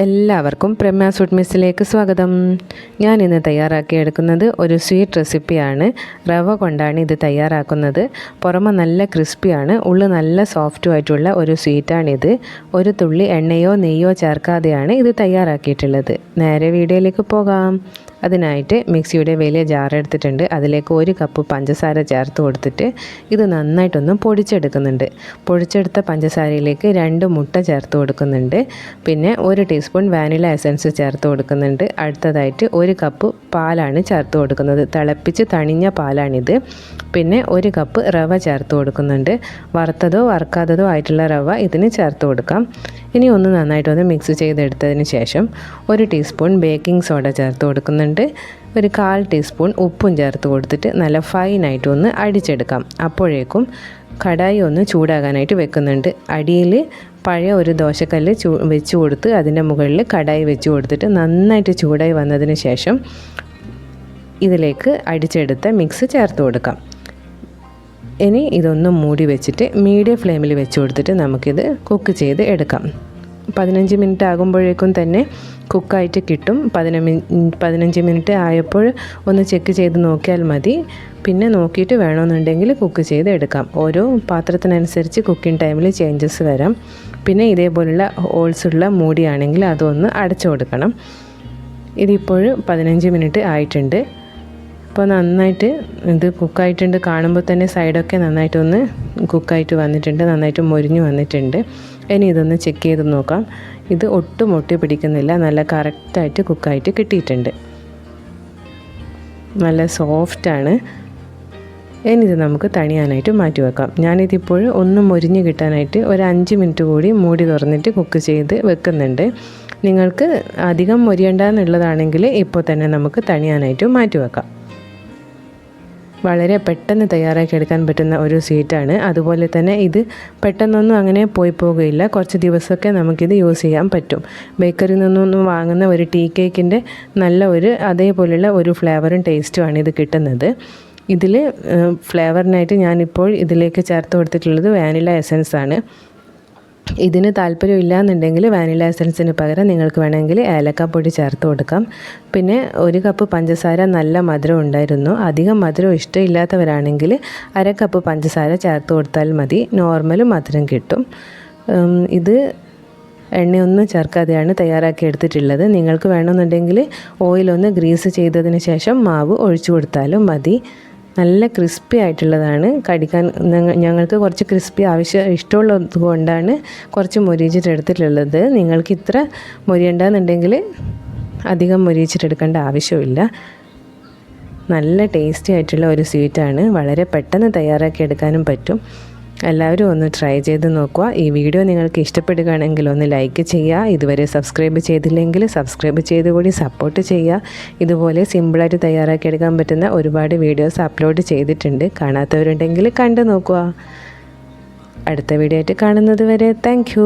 എല്ലാവർക്കും പ്രമ സ്വീറ്റ് മിസ്സിലേക്ക് സ്വാഗതം. ഞാൻ ഇന്ന് തയ്യാറാക്കിയെടുക്കുന്നത് ഒരു സ്വീറ്റ് റെസിപ്പിയാണ് റവ കൊണ്ടാണ് ഇത് തയ്യാറാക്കുന്നത്. പുറമെ നല്ല ക്രിസ്പിയാണ് ഉള്ളു നല്ല സോഫ്റ്റും ആയിട്ടുള്ള ഒരു സ്വീറ്റാണിത് ഒരു തുള്ളി എണ്ണയോ നെയ്യോ ചേർക്കാതെയാണ് ഇത് തയ്യാറാക്കിയിട്ടുള്ളത്. നേരെ വീഡിയോയിലേക്ക് പോകാം. അതിനായിട്ട് മിക്സിയുടെ വലിയ ജാർ എടുത്തിട്ടുണ്ട്. അതിലേക്ക് ഒരു കപ്പ് പഞ്ചസാര ചേർത്ത് കൊടുത്തിട്ട് ഇത് നന്നായിട്ടൊന്ന് പൊടിച്ചെടുക്കുന്നുണ്ട്. പൊടിച്ചെടുത്ത പഞ്ചസാരയിലേക്ക് രണ്ട് മുട്ട ചേർത്ത് കൊടുക്കുന്നുണ്ട്. പിന്നെ ഒരു ടീസ്പൂൺ വാനില എസൻസ് ചേർത്ത് കൊടുക്കുന്നുണ്ട്. അടുത്തതായിട്ട് ഒരു കപ്പ് പാലാണ് ചേർത്ത് കൊടുക്കുന്നത്. തിളപ്പിച്ച് തണിഞ്ഞ പാലാണിത്. പിന്നെ ഒരു കപ്പ് റവ ചേർത്ത് കൊടുക്കുന്നുണ്ട്. വറുത്തതോ വറുക്കാത്തതോ ആയിട്ടുള്ള റവ ഇതിന് ചേർത്ത് കൊടുക്കാം. ഇനി ഒന്ന് നന്നായിട്ടൊന്ന് മിക്സ് ചെയ്തെടുത്തതിന് ശേഷം ഒരു ടീസ്പൂൺ ബേക്കിംഗ് സോഡ ചേർത്ത് കൊടുക്കുന്നുണ്ട്. ഒരു കാൽ ടീസ്പൂൺ ഉപ്പും ചേർത്ത് കൊടുത്തിട്ട് നല്ല ഫൈനായിട്ട് ഒന്ന് അടിച്ചെടുക്കാം. അപ്പോഴേക്കും കടായി ഒന്ന് ചൂടാകാനായിട്ട് വെക്കുന്നുണ്ട്. അടിയിൽ പഴയ ഒരു ദോശക്കല്ല് ചൂ വെച്ച് കൊടുത്ത് അതിന്റെ മുകളിൽ കടായി വെച്ച് കൊടുത്തിട്ട് നന്നായിട്ട് ചൂടായി വന്നതിന് ശേഷം ഇതിലേക്ക് അടിച്ചെടുത്ത മിക്സ് ചേർത്ത് കൊടുക്കാം. ഇനി ഇതൊന്ന് മൂടി വെച്ചിട്ട് മീഡിയം ഫ്ലെയിമിൽ വെച്ച് കൊടുത്തിട്ട് നമുക്കിത് കുക്ക് ചെയ്ത് എടുക്കാം. പതിനഞ്ച് മിനിറ്റ് ആകുമ്പോഴേക്കും തന്നെ കുക്കായിട്ട് കിട്ടും. പതിനഞ്ച് പതിനഞ്ച് മിനിറ്റ് ആയപ്പോൾ ഒന്ന് ചെക്ക് ചെയ്ത് നോക്കിയാൽ മതി. പിന്നെ നോക്കിയിട്ട് വേണമെന്നുണ്ടെങ്കിൽ കുക്ക് ചെയ്ത് എടുക്കാം. ഓരോ പാത്രത്തിനനുസരിച്ച് കുക്കിംഗ് ടൈമിൽ ചേഞ്ചസ് വരാം. പിന്നെ ഇതേപോലുള്ള ഹോൾസ് ഉള്ള മൂടിയാണെങ്കിൽ അതൊന്ന് അടച്ചു കൊടുക്കണം. ഇതിപ്പോൾ പതിനഞ്ച് മിനിറ്റ് ആയിട്ടുണ്ട്. അപ്പോൾ നന്നായിട്ട് ഇത് കുക്കായിട്ടുണ്ട്. കാണുമ്പോൾ തന്നെ സൈഡൊക്കെ നന്നായിട്ടൊന്ന് കുക്കായിട്ട് വന്നിട്ടുണ്ട്. നന്നായിട്ട് മൊരിഞ്ഞു വന്നിട്ടുണ്ട്. ഇനി ഇതൊന്ന് ചെക്ക് ചെയ്ത് നോക്കാം. ഇത് ഒട്ടും ഒട്ടി പിടിക്കുന്നില്ല. നല്ല കറക്റ്റായിട്ട് കുക്കായിട്ട് കിട്ടിയിട്ടുണ്ട്. നല്ല സോഫ്റ്റാണ് ഇനി ഇത് നമുക്ക് തണിയാനായിട്ട് മാറ്റി വെക്കാം. ഞാനിതിപ്പോൾ ഒന്ന് മൊരിഞ്ഞ് കിട്ടാനായിട്ട് ഒരു അഞ്ച് മിനിറ്റ് കൂടി മൂടി തുറന്നിട്ട് കുക്ക് ചെയ്ത് വെക്കുന്നുണ്ട്. നിങ്ങൾക്ക് അധികം മൊരിയണ്ട എന്നുള്ളതാണെങ്കിൽ ഇപ്പോൾ തന്നെ നമുക്ക് തണിയാനായിട്ട് മാറ്റി വെക്കാം. വളരെ പെട്ടെന്ന് തയ്യാറാക്കി എടുക്കാൻ പറ്റുന്ന ഒരു സീറ്റാണ്. അതുപോലെ തന്നെ ഇത് പെട്ടെന്നൊന്നും അങ്ങനെ പോയി പോകുകയില്ല. കുറച്ച് ദിവസമൊക്കെ നമുക്കിത് യൂസ് ചെയ്യാൻ പറ്റും. ബേക്കറിയിൽ നിന്നൊന്നും വാങ്ങുന്ന ഒരു ടീ കേക്കിന്റെ നല്ല ഒരു അതേപോലെയുള്ള ഒരു ഫ്ലേവറും ടേസ്റ്റുമാണ് ഇത് കിട്ടുന്നത്. ഇതിൽ ഫ്ലേവറിനായിട്ട് ഞാനിപ്പോൾ ഇതിലേക്ക് ചേർത്ത് കൊടുത്തിട്ടുള്ളത് വാനില എസൻസ് ആണ് ഇതിന് താല്പര്യമില്ല എന്നുണ്ടെങ്കിൽ വാനില എസൻസിന് പകരം നിങ്ങൾക്ക് വേണമെങ്കിൽ ഏലക്കാപ്പൊടി ചേർത്ത് കൊടുക്കാം. പിന്നെ ഒരു കപ്പ് പഞ്ചസാര നല്ല മധുരം ഉണ്ടായിരുന്നു. അധികം മധുരം ഇഷ്ടമില്ലാത്തവരാണെങ്കിൽ അര കപ്പ് പഞ്ചസാര ചേർത്ത് കൊടുത്താൽ മതി. നോർമൽ മധുരം കിട്ടും. ഇത് എണ്ണയൊന്നും ചേർക്കാതെയാണ് തയ്യാറാക്കി എടുത്തിട്ടുള്ളത്. നിങ്ങൾക്ക് വേണമെന്നുണ്ടെങ്കിൽ ഓയിലൊന്ന് ഗ്രീസ് ചെയ്തതിന് ശേഷം മാവ് ഒഴിച്ചു കൊടുത്താലും മതി. നല്ല ക്രിസ്പി ആയിട്ടുള്ളതാണ്. കടിക്കാൻ ഞങ്ങൾക്ക് കുറച്ച് ക്രിസ്പി ആവശ്യം ഇഷ്ടമുള്ളത് കൊണ്ടാണ് കുറച്ച് മൊരിയിച്ചിട്ടെടുത്തിട്ടുള്ളത് നിങ്ങൾക്ക് ഇത്ര മൊരിയണ്ടെന്നുണ്ടെങ്കിൽ അധികം മൊരിയിച്ചിട്ടെടുക്കേണ്ട ആവശ്യമില്ല നല്ല ടേസ്റ്റി ആയിട്ടുള്ള ഒരു സ്വീറ്റാണ് വളരെ പെട്ടെന്ന് തയ്യാറാക്കി എടുക്കാനും പറ്റും. എല്ലാവരും ഒന്ന് ട്രൈ ചെയ്ത് നോക്കുക. ഈ വീഡിയോ നിങ്ങൾക്ക് ഇഷ്ടപ്പെടുകയാണെങ്കിൽ ഒന്ന് ലൈക്ക് ചെയ്യുക. ഇതുവരെ സബ്സ്ക്രൈബ് ചെയ്തില്ലെങ്കിൽ സബ്സ്ക്രൈബ് ചെയ്ത് കൂടി സപ്പോർട്ട് ചെയ്യുക. ഇതുപോലെ സിമ്പിളായിട്ട് തയ്യാറാക്കിയെടുക്കാൻ പറ്റുന്ന ഒരുപാട് വീഡിയോസ് അപ്ലോഡ് ചെയ്തിട്ടുണ്ട്. കാണാത്തവരുണ്ടെങ്കിൽ കണ്ടു നോക്കുക. അടുത്ത വീഡിയോ ആയിട്ട് കാണുന്നത് വരെ. താങ്ക്